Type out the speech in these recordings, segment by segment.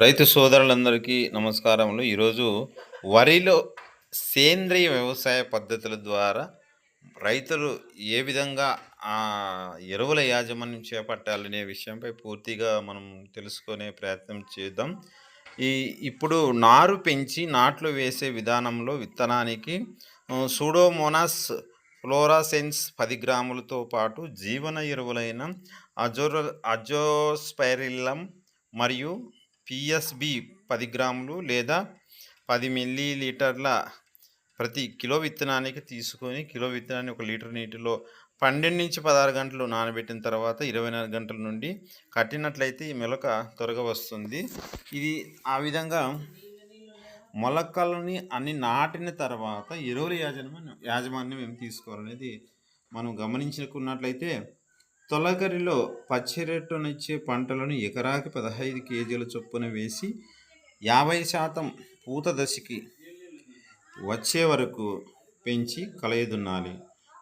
రైతు సోదరులందరికీ నమస్కారములు. ఈరోజు వరిలో సేంద్రియ వ్యవసాయ పద్ధతుల ద్వారా రైతులు ఏ విధంగా ఆ ఎరువుల యాజమాన్యం చేపట్టాలనే విషయంపై పూర్తిగా మనం తెలుసుకునే ప్రయత్నం చేద్దాం. ఈ ఇప్పుడు నారు పెంచి నాట్లు వేసే విధానంలో విత్తనానికి సూడోమోనాస్ ఫ్లోరాసెన్స్ పది గ్రాములతో పాటు జీవన ఎరువులైన అజోర అజోస్పైరిల్లం మరియు పిఎస్బి పది గ్రాములు లేదా పది మిల్లీ లీటర్ల ప్రతి కిలో విత్తనానికి తీసుకొని కిలో విత్తనాన్ని ఒక లీటర్ నీటిలో పన్నెండు నుంచి పదహారు గంటలు నానబెట్టిన తర్వాత ఇరవై నాలుగు గంటల నుండి కట్టినట్లయితే ఈ మొలక త్వరగా వస్తుంది. ఇది ఆ విధంగా మొలకలని అన్ని నాటిన తర్వాత ఎరువుల యాజమాన్యం యాజమాన్యం ఏమి తీసుకోవాలనేది మనం గమనించుకున్నట్లయితే తొలకరిలో పచ్చిరెట్టునిచ్చే పంటలను ఎకరాకి పదహైదు కేజీల చొప్పున వేసి యాభై శాతం పూత దశకి వచ్చే వరకు పెంచి కలయదున్నాలి.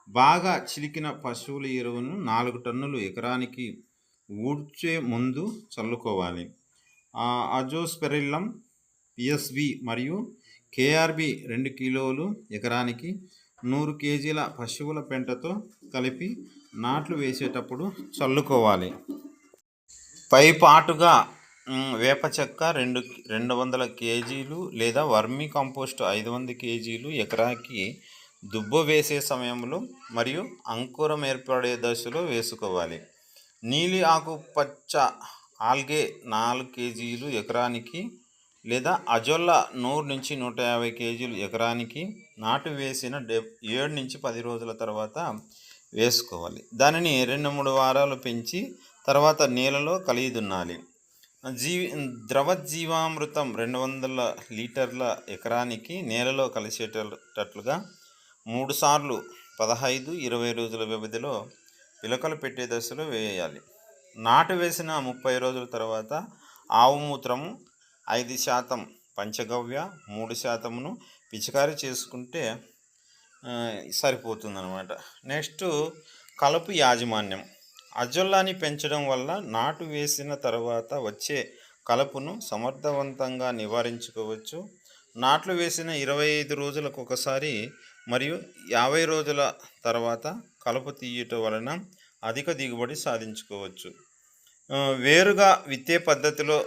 బాగా చిలికిన పశువుల ఎరువును నాలుగు టన్నులు ఎకరానికి ఊడ్చే ముందు చల్లుకోవాలి. అజోస్పెరిల్లం పిఎస్బి మరియు కేఆర్బి రెండు కిలోలు ఎకరానికి నూరు కేజీల పశువుల పెంటతో కలిపి నాట్లు వేసేటప్పుడు చల్లుకోవాలి. పై పాటుగా వేప చెక్క రెండు రెండు వందల కేజీలు లేదా వర్మీ కంపోస్ట్ ఐదు వంద కేజీలు ఎకరాకి దుబ్బ వేసే సమయంలో మరియు అంకురం ఏర్పడే దశలో వేసుకోవాలి. నీలి ఆకుపచ్చ ఆల్గే నాలుగు కేజీలు ఎకరానికి లేదా అజొల్ల నూరు నుంచి నూట యాభై కేజీలు ఎకరానికి నాటు వేసిన ఏడు నుంచి పది రోజుల తర్వాత వేసుకోవాలి. దానిని రెండు మూడు వారాలు పెంచి తర్వాత నీళ్ళలో కలిగి దున్నాలి జీవి ద్రవ జీవామృతం రెండు వందల లీటర్ల ఎకరానికి నేలలో కలిసేటట్లుగా మూడు సార్లు పదహైదు ఇరవై రోజుల వ్యవధిలో పిలకలు పెట్టే దశలో వేయాలి. నాటు వేసిన ముప్పై రోజుల తర్వాత ఆవు మూత్రము ఐదు శాతం పంచగవ్య మూడు శాతమును పిచికారీ చేసుకుంటే సరిపోతుందన్నమాట. నెక్స్ట్ కలుపు యాజమాన్యం. అజొల్లాని పెంచడం వల్ల నాటు వేసిన తర్వాత వచ్చే కలుపును సమర్థవంతంగా నివారించుకోవచ్చు. నాట్లు వేసిన ఇరవై ఐదు రోజులకు ఒకసారి మరియు యాభై రోజుల తర్వాత కలుపు తీయటం వలన అధిక దిగుబడి సాధించుకోవచ్చు. వేరుగా విత్తే పద్ధతిలో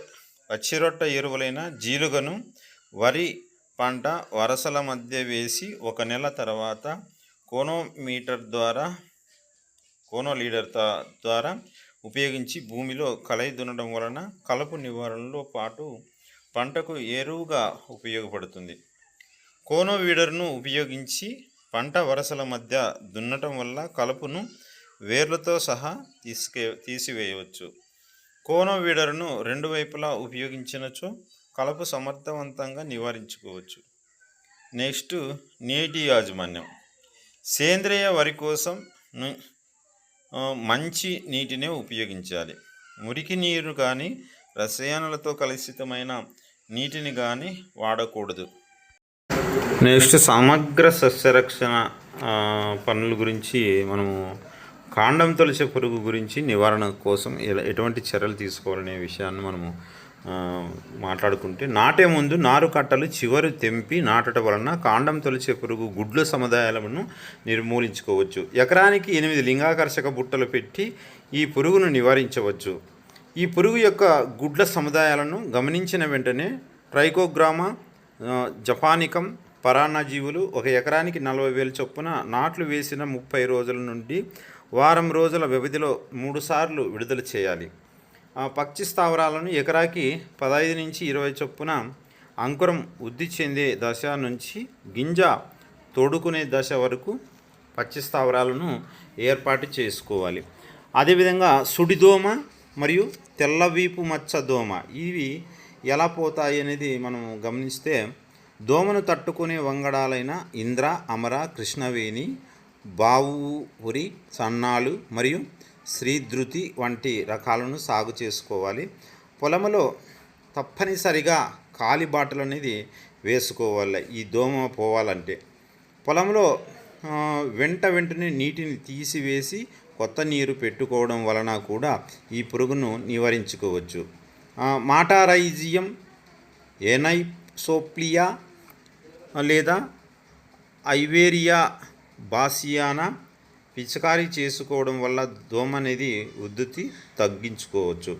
పచ్చిరొట్ట ఎరువులైన జీలుగను వరి పంట వరసల మధ్య వేసి ఒక నెల తర్వాత కోనోమీటర్ ద్వారా కోనో లీడర్ ద్వారా ఉపయోగించి భూమిలో కలయి దున్నడం వలన కలుపు నివారణలో పాటు పంటకు ఎరువుగా ఉపయోగపడుతుంది. కోనో వీడర్ను ఉపయోగించి పంట వరసల మధ్య దున్నటం వల్ల కలుపును వేర్లతో సహా తీసుకే తీసివేయవచ్చు. కోనో వీడర్ను రెండు వైపులా ఉపయోగించినచో కలప సమర్థవంతంగా నివారించుకోవచ్చు. నెక్స్ట్ నీటి యాజమాన్యం. సేంద్రియ వరి కోసం మంచి నీటినే ఉపయోగించాలి. మురికి నీరు కానీ రసాయనాలతో కలుషితమైన నీటిని కానీ వాడకూడదు. నెక్స్ట్ సమగ్ర సస్యరక్షణ పనుల గురించి మనము కాండం తొలిచే పురుగు గురించి నివారణ కోసం ఎటువంటి చర్యలు తీసుకోవాలనే విషయాన్ని మనము మాట్లాడుకుంటే నాటే ముందు నారు కట్టలు చివరి తెంపి నాటడం వలన కాండం తొలిచే పురుగు గుడ్ల సముదాయాలను నిర్మూలించుకోవచ్చు. ఎకరానికి ఎనిమిది లింగాకర్షక బుట్టలు పెట్టి ఈ పురుగును నివారించవచ్చు. ఈ పురుగు యొక్క గుడ్ల సముదాయాలను గమనించిన వెంటనే ట్రైకోగ్రామా జపానికం పరాన్న జీవులు ఒక ఎకరానికి నలభై వేలు చొప్పున నాట్లు వేసిన ముప్పై రోజుల నుండి వారం రోజుల వ్యవధిలో మూడుసార్లు విడుదల చేయాలి. ఆ పక్షి స్థావరాలను ఎకరాకి పదహైదు నుంచి ఇరవై చొప్పున అంకురం వృద్ధి చెందే దశ నుంచి గింజ తోడుకునే దశ వరకు పక్షి స్థావరాలను ఏర్పాటు చేసుకోవాలి. అదేవిధంగా సుడిదోమ మరియు తెల్లవీపు మచ్చ దోమ ఇవి ఎలా పోతాయి అనేది మనం గమనిస్తే దోమను తట్టుకునే వంగడాలైన ఇంద్ర అమర కృష్ణవేణి బావురి సన్నాలు మరియు శ్రీధృతి వంటి రకాలను సాగు చేసుకోవాలి. పొలంలో తప్పనిసరిగా కాలి బాటలు అనేది వేసుకోవాలి. ఈ దోమ పోవాలంటే పొలంలో వెంట వెంటనే నీటిని తీసివేసి కొత్త నీరు పెట్టుకోవడం వలన కూడా ఈ పురుగును నివారించుకోవచ్చు. మాటారైజియం ఎనైసోప్లియా లేదా ఐవేరియా బాసియానా పిచికారీ చేసుకోవడం వల్ల దోమ అనేది ఉద్ధృతి తగ్గించుకోవచ్చు.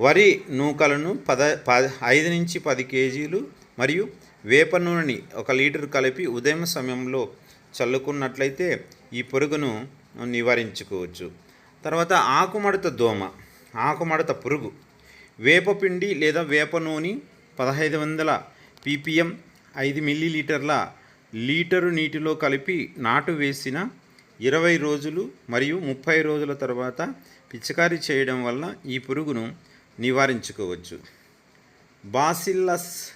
వరి నూకలను పద పద ఐదు నుంచి పది కేజీలు మరియు వేప నూనెని ఒక లీటర్ కలిపి ఉదయం సమయంలో చల్లుకున్నట్లయితే ఈ పురుగును నివారించుకోవచ్చు. తర్వాత ఆకుమడత దోమ ఆకుమడత పురుగు. వేపపిండి లేదా వేప నూనె పదహైదు వందల పీపీఎం ఐదు మిల్లీలీటర్ల లీటరు నీటిలో కలిపి నాటు వేసిన ఇరవై రోజులు మరియు ముప్పై రోజుల తర్వాత పిచికారీ చేయడం వల్ల ఈ పురుగును నివారించుకోవచ్చు. బాసిల్లస్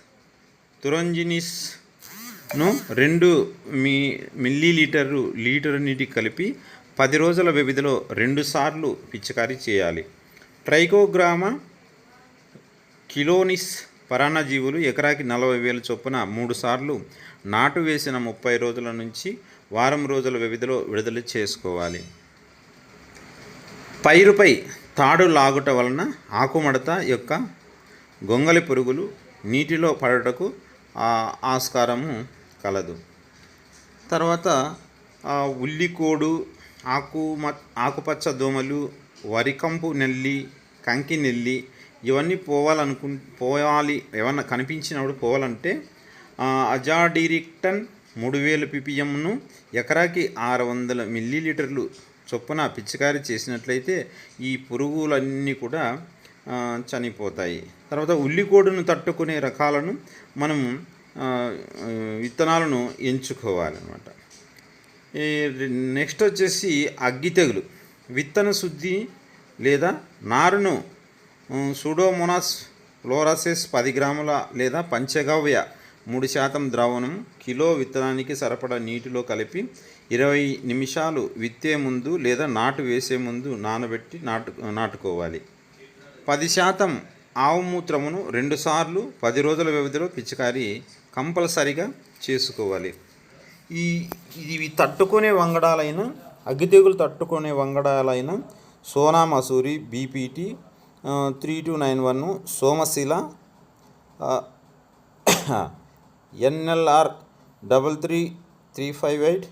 తురంజినిస్ను రెండు మీ మిల్లీలీటరు లీటరు నీటి కలిపి పది రోజుల వ్యవధిలో రెండుసార్లు పిచికారీ చేయాలి. ట్రైకోగ్రామా కిలోనిస్ పరాన్న జీవులు ఎకరాకి నలభై వేల చొప్పున మూడు సార్లు నాటు వేసిన ముప్పై రోజుల నుంచి వారం రోజుల వ్యవధిలో విడుదల చేసుకోవాలి. పైరుపై తాడు లాగుట వలన ఆకుమడత యొక్క గొంగలి పురుగులు నీటిలో పడటకు ఆస్కారము కలదు. తర్వాత ఉల్లికోడు ఆకు ఆకుపచ్చ దోమలు వరికంపు నెల్లి కంకి నెల్లి ఇవన్నీ పోవాలనుకు పోవాలి ఏమన్నా కనిపించినప్పుడు పోవాలంటే అజాడిరిక్టన్ మూడు వేల పిపిఎంను ఎకరాకి ఆరు వందల మిల్లీలీటర్లు చొప్పున పిచికారీ చేసినట్లయితే ఈ పురుగులన్నీ కూడా చనిపోతాయి. తర్వాత ఉల్లికోడును తట్టుకునే రకాలను మనం విత్తనాలను ఎంచుకోవాలన్నమాట. ఈ నెక్స్ట్ వచ్చేసి అగ్గి తెగులు. విత్తన శుద్ధి లేదా నారును సూడోమోనాస్ ఫ్లోరాసిస్ పది గ్రాముల లేదా పంచగవ్య మూడు శాతం ద్రావణం కిలో విత్తనానికి సరిపడా నీటిలో కలిపి ఇరవై నిమిషాలు విత్తే ముందు లేదా నాటు వేసే ముందు నానబెట్టి నాటు నాటుకోవాలి. పది శాతం ఆవు మూత్రమును రెండుసార్లు పది రోజుల వ్యవధిలో పిచికారీ కంపల్సరిగా చేసుకోవాలి. ఈ ఇవి తట్టుకునే వంగడాలైన అగ్గి తెగులు తట్టుకునే వంగడాలైన Sona Masuri BPT three two nine one Somasila NLR double three three five eight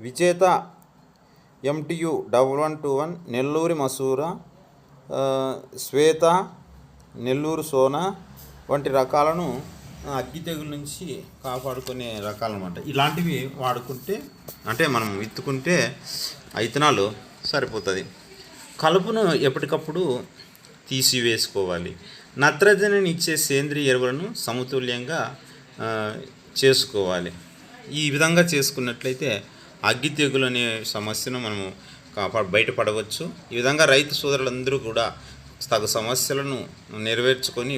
Vijetha MTU double one two one Nellore Masuri Swetha Nellore Sona వంటి రకాలను అగ్గి తెగుల నుంచి కాపాడుకునే రకాలు అనమాట ఇలాంటివి వాడుకుంటే అంటే మనం విత్తుకుంటే ఆ విత్తనాలు సరిపోతుంది. కలుపును ఎప్పటికప్పుడు తీసివేసుకోవాలి. నత్రజనిని ఇచ్చే సేంద్రియ ఎరువులను సమతుల్యంగా చేసుకోవాలి. ఈ విధంగా చేసుకున్నట్లయితే అగ్గి తెగులు అనే సమస్యను మనము కాపా బయటపడవచ్చు. ఈ విధంగా రైతు సోదరులందరూ కూడా తగు సమస్యలను నెరవేర్చుకొని